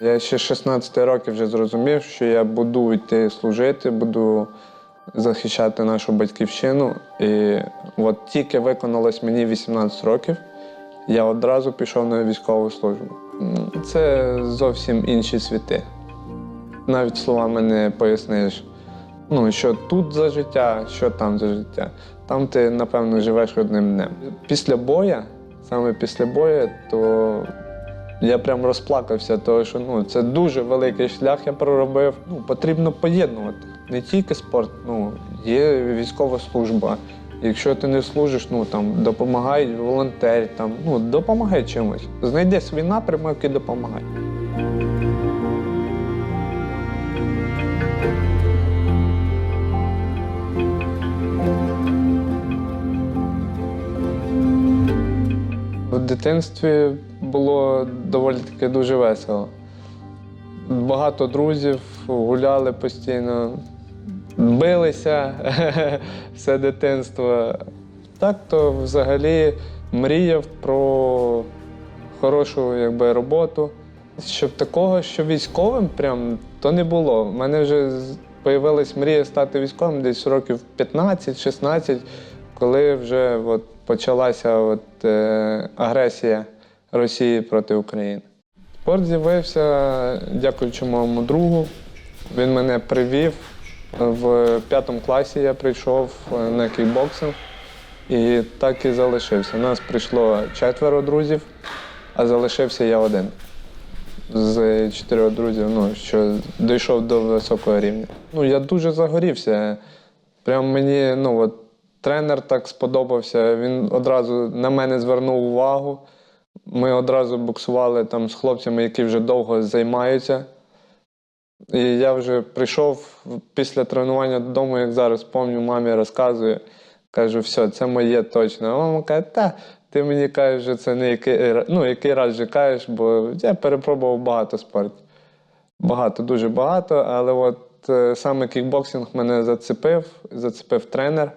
Я ще з 16 років вже зрозумів, що я буду йти служити, буду захищати нашу батьківщину. І от тільки виконалось мені 18 років, я одразу пішов на військову службу. Це зовсім інші світи. Навіть словами не поясниш, ну, що тут за життя, що там за життя. Там ти, напевно, живеш одним днем. Після боя, саме після бою, то я прям розплакався, тому що ну, це дуже великий шлях я проробив. Ну, потрібно поєднувати. Не тільки спорт, ну, є військова служба. Якщо ти не служиш, ну там допомагай волонтер, там, ну, допомагай чимось. Знайди свій напрямок і допомагай. В дитинстві було доволі таки дуже весело. Багато друзів гуляли постійно, билися все дитинство. Так то взагалі мріяв про хорошу якби, роботу. Щоб такого, що військовим, прям, то не було. У мене вже з'явилась мрія стати військовим десь років 15-16, коли вже от, почалася от, е, агресія Росії проти України. Спорт з'явився дякуючи моєму другу. Він мене привів. В п'ятому класі я прийшов е, на кікбоксинг і так і залишився. У Нас прийшло четверо друзів, а залишився я один з чотирьох друзів, ну, що дійшов до високого рівня. Ну, я дуже загорівся. Прям мені ну, от, тренер так сподобався. Він одразу на мене звернув увагу. Ми одразу боксували там з хлопцями, які вже довго займаються. І я вже прийшов після тренування додому, як зараз пам'ятаю, мамі розказую. Кажу, все, це моє точно. А мама каже, та ти мені кажеш, що це не який, ну, який раз вже кажеш, бо я перепробував багато спортів. Багато, дуже багато, але от е, саме кікбоксинг мене зацепив, зацепив тренер.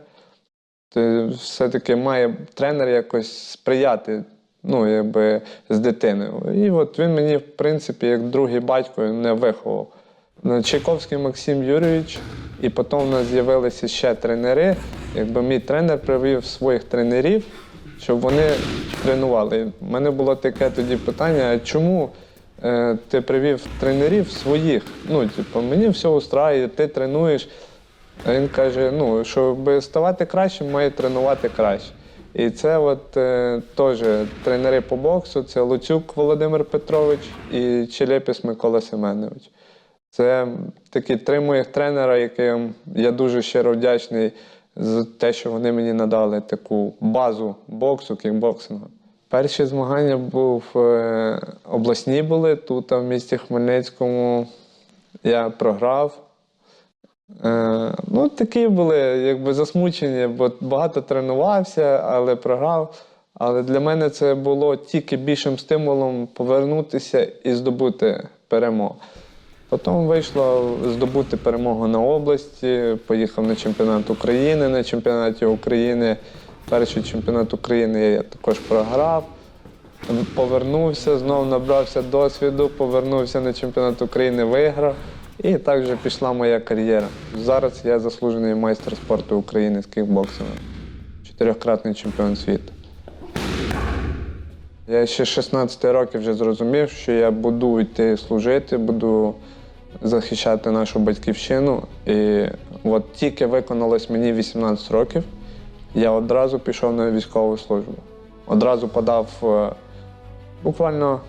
Все-таки має тренер якось сприяти ну, якби, з дитиною. І от він мені, в принципі, як другий батько не виховав. Ну, Чайковський Максим Юрійович, і потім в нас з'явилися ще тренери. Якби мій тренер привів своїх тренерів, щоб вони тренували. У мене було таке тоді питання: а чому е, ти привів тренерів своїх? Ну, типу, мені все устраює, ти тренуєш. А він каже: ну, щоб ставати кращим, має тренувати краще. І це от е, теж тренери по боксу, це Луцюк Володимир Петрович і Челепіс Микола Семенович. Це такі три моїх тренера, яким я дуже щиро вдячний за те, що вони мені надали таку базу боксу, кікбоксингу. Перші змагання був е, обласні були тут, а в місті Хмельницькому. Я програв. Е, ну, такі були, якби засмучені, бо багато тренувався, але програв. Але для мене це було тільки більшим стимулом повернутися і здобути перемогу. Потім вийшло здобути перемогу на області, поїхав на чемпіонат України. На чемпіонаті України перший чемпіонат України я також програв. Повернувся, знову набрався досвіду, повернувся на чемпіонат України, виграв. І так вже пішла моя кар'єра. Зараз я заслужений майстер спорту України з кікбоксингу, чотирьохкратний чемпіон світу. Я ще 16 років вже зрозумів, що я буду йти служити, буду захищати нашу батьківщину. І от тільки виконалось мені 18 років, я одразу пішов на військову службу. Одразу подав, е, буквально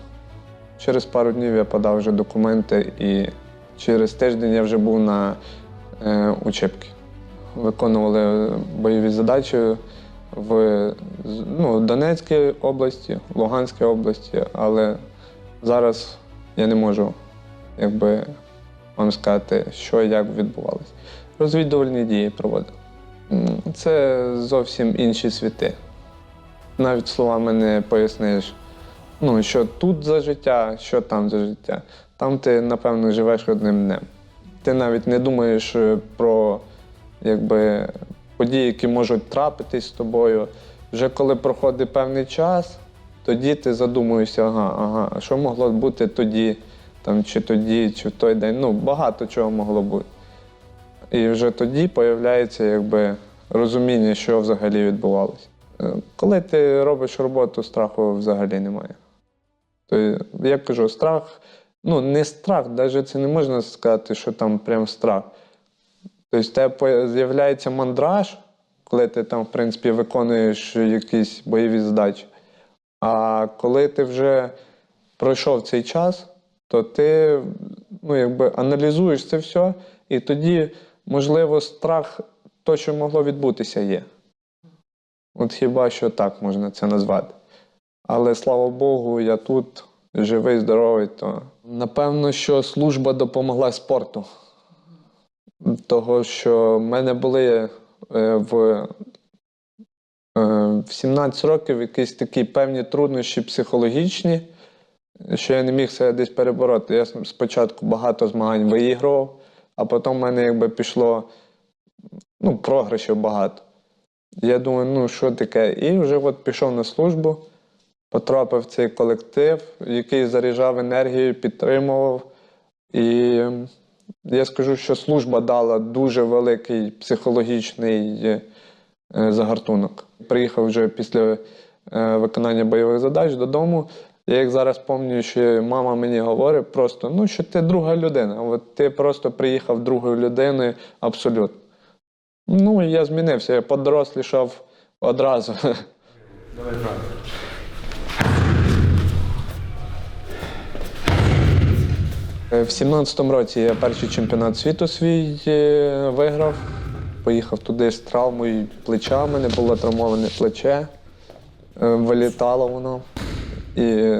через пару днів я подав вже документи, і через тиждень я вже був на е, учебці. Виконували бойові задачі в ну, Донецькій області, Луганській області, але зараз я не можу якби, вам сказати, що і як відбувалося. Розвідувальні дії проводили. Це зовсім інші світи. Навіть словами не поясниш, ну, що тут за життя, що там за життя. Там ти, напевно, живеш одним днем. Ти навіть не думаєш е, про якби, події, які можуть трапитись з тобою. Вже коли проходить певний час, тоді ти задумуєшся, ага, ага, що могло бути тоді, там, чи тоді, чи в той день. Ну, багато чого могло бути. І вже тоді появляється якби, розуміння, що взагалі відбувалося. Е, Коли ти робиш роботу, страху взагалі немає. То, я кажу, страх, ну не страх, навіть це не можна сказати, що там прям страх. Тобто, в тебе з'являється мандраж, коли ти там, в принципі, виконуєш якісь бойові задачі. А коли ти вже пройшов цей час, то ти ну, якби аналізуєш це все, і тоді, можливо, страх, то, що могло відбутися, є. От хіба що так можна це назвати. Але слава Богу, я тут живий, здоровий, то напевно, що служба допомогла спорту. Того, що в мене були е, в, е, в 17 років якісь такі певні труднощі психологічні, що я не міг себе десь перебороти. Я спочатку багато змагань виігрував, а потім в мене якби пішло ну, програшів багато. Я думаю, ну що таке? І вже от пішов на службу, потрапив в цей колектив, який заряджав енергією, підтримував. І ем, я скажу, що служба дала дуже великий психологічний е, загартунок. Приїхав вже після е, виконання бойових задач додому. Я як зараз пам'ятаю, що мама мені говорить просто, ну що ти друга людина. От ти просто приїхав другою людиною абсолютно. Ну, я змінився, я подорослішав одразу. Давай правильно. В 17-му році я перший чемпіонат світу свій е, виграв. Поїхав туди з травмою плеча, в мене було травмоване плече, Е, вилітало воно. І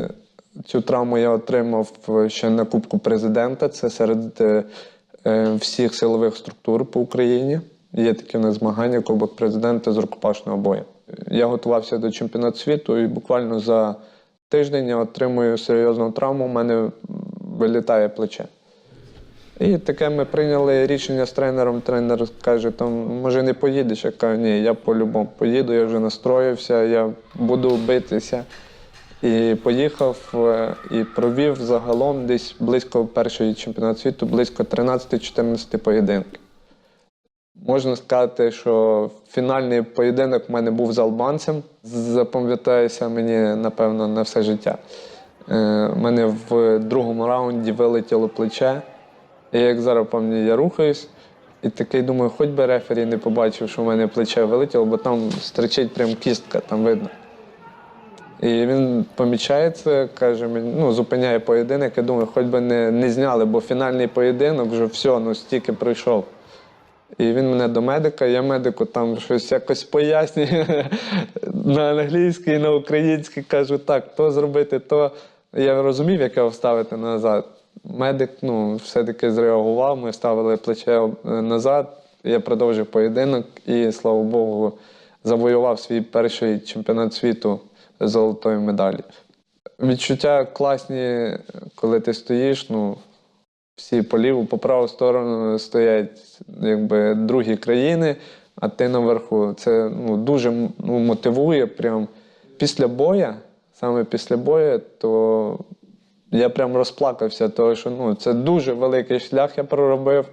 цю травму я отримав ще на Кубку президента. Це серед е, е, всіх силових структур по Україні. Є такі у нас змагання Кубок президента з рукопашного бою. Я готувався до чемпіонату світу і буквально за тиждень я отримую серйозну травму, у мене вилітає плече. І таке ми прийняли рішення з тренером. Тренер каже, там, може не поїдеш. Я кажу, ні, я по-любому поїду, я вже настроївся, я буду битися. І поїхав е, і провів загалом десь близько першої чемпіонату світу, близько 13-14 поєдинків. Можна сказати, що фінальний поєдинок в мене був з албанцем. Запам'ятається мені, напевно, на все життя. Е, мене в другому раунді вилетіло плече. І як зараз пам'ятаю, я рухаюсь, і такий думаю, хоч би рефері не побачив, що в мене плече вилетіло, бо там стричить прям кістка, там видно. І він помічає це, каже мені, ну, зупиняє поєдинок, я думаю, хоч би не, не зняли, бо фінальний поєдинок вже все, ну стільки пройшов. І він мене до медика, я медику там щось якось пояснюю на англійській, на українській, кажу, так, то зробити, то. Я розумів, як його вставити назад. Медик ну, все-таки зреагував, ми ставили плече е, назад, я продовжив поєдинок і, слава Богу, завоював свій перший чемпіонат світу з золотою медалі. Відчуття класні, коли ти стоїш, ну, всі по ліву, по праву сторону стоять якби другі країни, а ти наверху. Це ну, дуже ну, мотивує. Прям. Після боя, саме після бою, то я прям розплакався, тому що ну, це дуже великий шлях я проробив.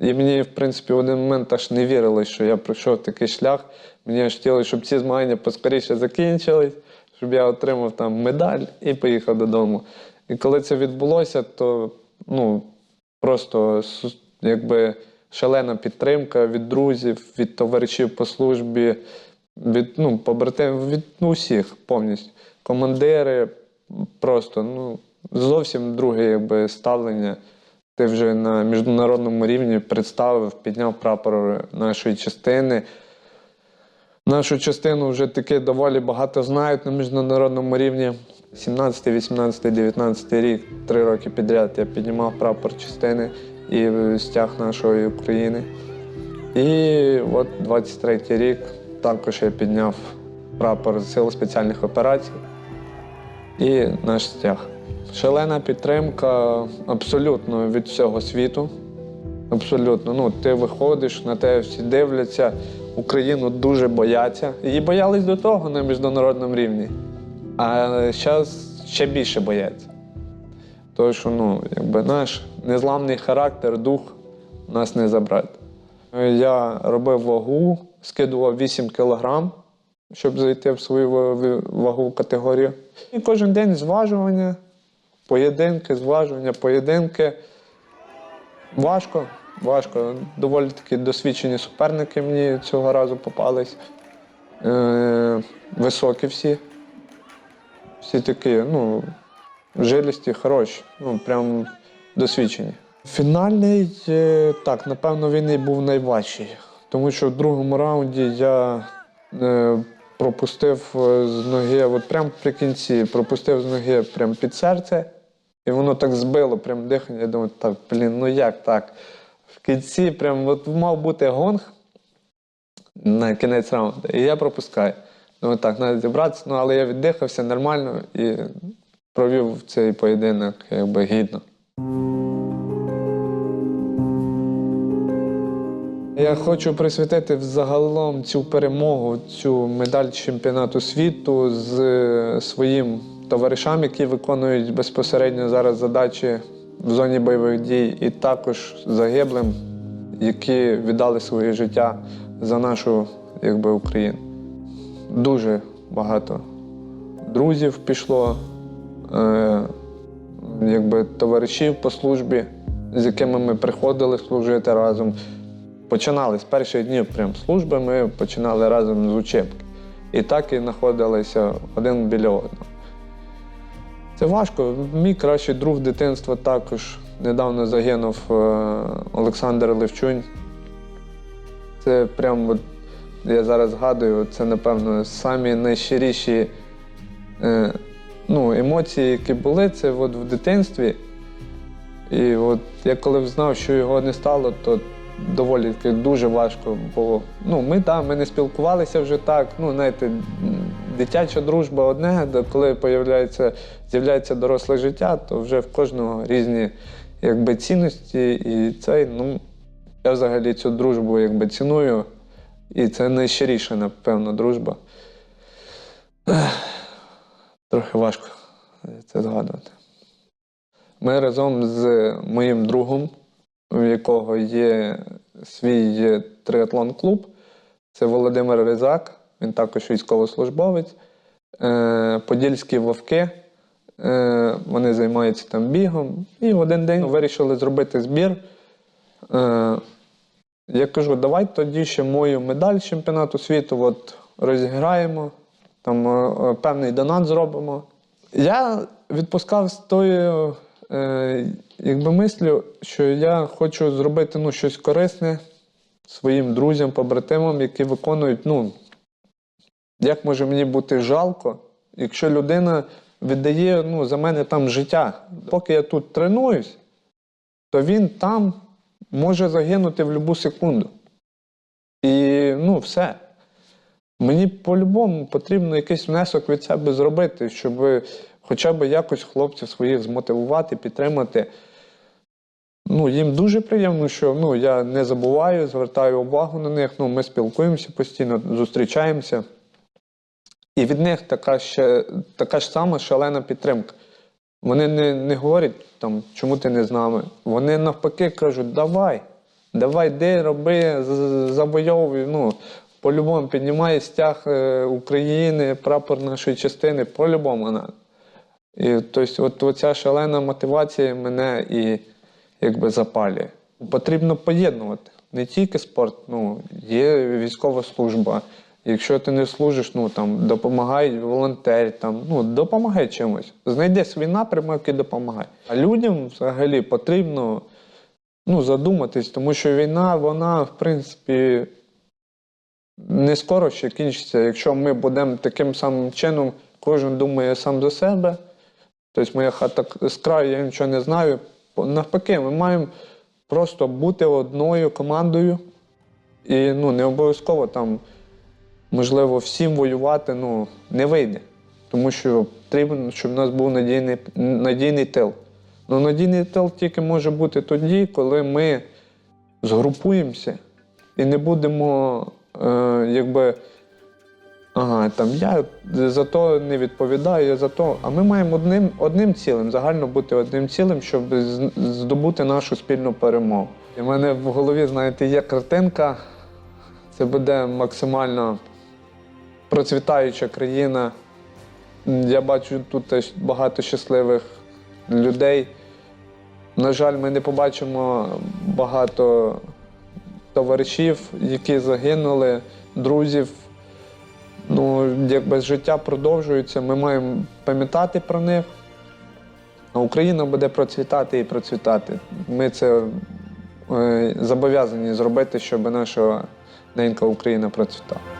І мені, в принципі, в один момент аж не вірилось, що я пройшов такий шлях. Мені аж хотілося, щоб ці змагання поскоріше закінчились, щоб я отримав там медаль і поїхав додому. І коли це відбулося, то ну, просто якби шалена підтримка від друзів, від товаришів по службі, від ну, побратимів, від ну, усіх повністю. Командири просто ну, зовсім друге якби, ставлення. Ти вже на міжнародному рівні представив, підняв прапор нашої частини. Нашу частину вже таки доволі багато знають на міжнародному рівні. 17, 18, 19 рік, три роки підряд я піднімав прапор частини і стяг нашої України. І от 23 рік також я підняв прапор Сил спеціальних операцій і наш стяг. Шалена підтримка абсолютно від всього світу. Абсолютно. Ну, ти виходиш, на тебе всі дивляться, Україну дуже бояться. Її боялись до того на міжнародному рівні. А зараз ще більше бояться. Тому що ну, якби наш незламний характер, дух нас не забрати. Я робив вагу, скидував 8 кілограм, щоб зайти в свою ва- ва- вагову категорію. І кожен день зважування, поєдинки, зважування, поєдинки. Важко, важко. Доволі таки досвідчені суперники мені цього разу попались. Е, високі всі. Всі такі, ну, жилісті, хороші, ну, прям досвідчені. Фінальний, е, так, напевно, він і був найважчий. Тому що в другому раунді я е, пропустив е, з ноги, от прямо при кінці, пропустив з ноги прямо під серце, і воно так збило прям дихання. Я думаю, так, блін, ну як так? В кінці прям от мав бути гонг на кінець раунду, і я пропускаю. Думаю, так, треба зібратися, ну але я віддихався нормально і провів цей поєдинок якби гідно. Я хочу присвятити взагалом цю перемогу, цю медаль чемпіонату світу з е, своїм товаришам, які виконують безпосередньо зараз задачі в зоні бойових дій, і також загиблим, які віддали своє життя за нашу якби, Україну. Дуже багато друзів пішло, е, якби товаришів по службі, з якими ми приходили служити разом. Починали з перших днів прям служби, ми починали разом з учебки. І так і знаходилися один біля одного. Це важко. Мій кращий друг дитинства також недавно загинув е, Олександр Левчунь. Це прям, от, я зараз згадую, це, напевно, самі найщиріші е, ну, емоції, які були, це от в дитинстві. І от я коли знав, що його не стало, то доволі таки дуже важко було. Ну, ми да, ми не спілкувалися вже так. Ну, знаєте, дитяча дружба одне, коли появляється, з'являється доросле життя, то вже в кожного різні якби, цінності. І цей, ну, я взагалі цю дружбу якби, ціную. І це найщиріша, напевно, дружба. Трохи важко це згадувати. Ми разом з моїм другом, у якого є свій триатлон-клуб, це Володимир Ризак, він також військовослужбовець. Е, Подільські вовки. Е, Вони займаються там бігом. І в один день вирішили зробити збір. Е, Я кажу, давай тоді ще мою медаль чемпіонату світу от розіграємо, там певний донат зробимо. Я відпускав з тою е, якби мислю, що я хочу зробити ну, щось корисне своїм друзям, побратимам, які виконують. Ну, як може мені бути жалко, якщо людина віддає ну, за мене там життя. Поки я тут тренуюсь, то він там може загинути в будь-яку секунду. І ну, все. Мені по-любому потрібно якийсь внесок від себе зробити, щоб хоча б якось хлопців своїх змотивувати, підтримати. Ну, їм дуже приємно, що ну, я не забуваю, звертаю увагу на них. Ну, ми спілкуємося постійно, зустрічаємося. І від них така, ще, така ж сама шалена підтримка. Вони не, не говорять, там, чому ти не з нами. Вони навпаки кажуть, давай, давай, де роби, завойовуй. Ну, по-любому піднімай стяг е, України, прапор нашої частини, по-любому. І тобто, от, оця шалена мотивація мене і якби запалює. Потрібно поєднувати не тільки спорт, ну, є військова служба. Якщо ти не служиш, ну там допомагай волонтер, там, ну, допомагай чимось. Знайди свій напрямок і допомагай. А людям взагалі потрібно ну, задуматись, тому що війна, вона, в принципі, не скоро ще кінчиться. Якщо ми будемо таким самим чином, кожен думає сам за себе. Тобто моя хата з краю, я нічого не знаю. Навпаки, ми маємо просто бути одною командою. І ну, не обов'язково там, можливо, всім воювати ну, не вийде. Тому що потрібно, щоб у нас був надійний, надійний тил. Ну, надійний тил тільки може бути тоді, коли ми згрупуємося і не будемо е, якби, ага, там я за то не відповідаю, я за то. А ми маємо одним, одним цілим, загально бути одним цілим, щоб здобути нашу спільну перемогу. І в мене в голові, знаєте, є картинка. Це буде максимально процвітаюча країна. Я бачу тут багато щасливих людей. На жаль, ми не побачимо багато товаришів, які загинули, друзів. Ну, якби життя продовжується, ми маємо пам'ятати про них. А Україна буде процвітати і процвітати. Ми це е, зобов'язані зробити, щоб наша ненька Україна процвітала.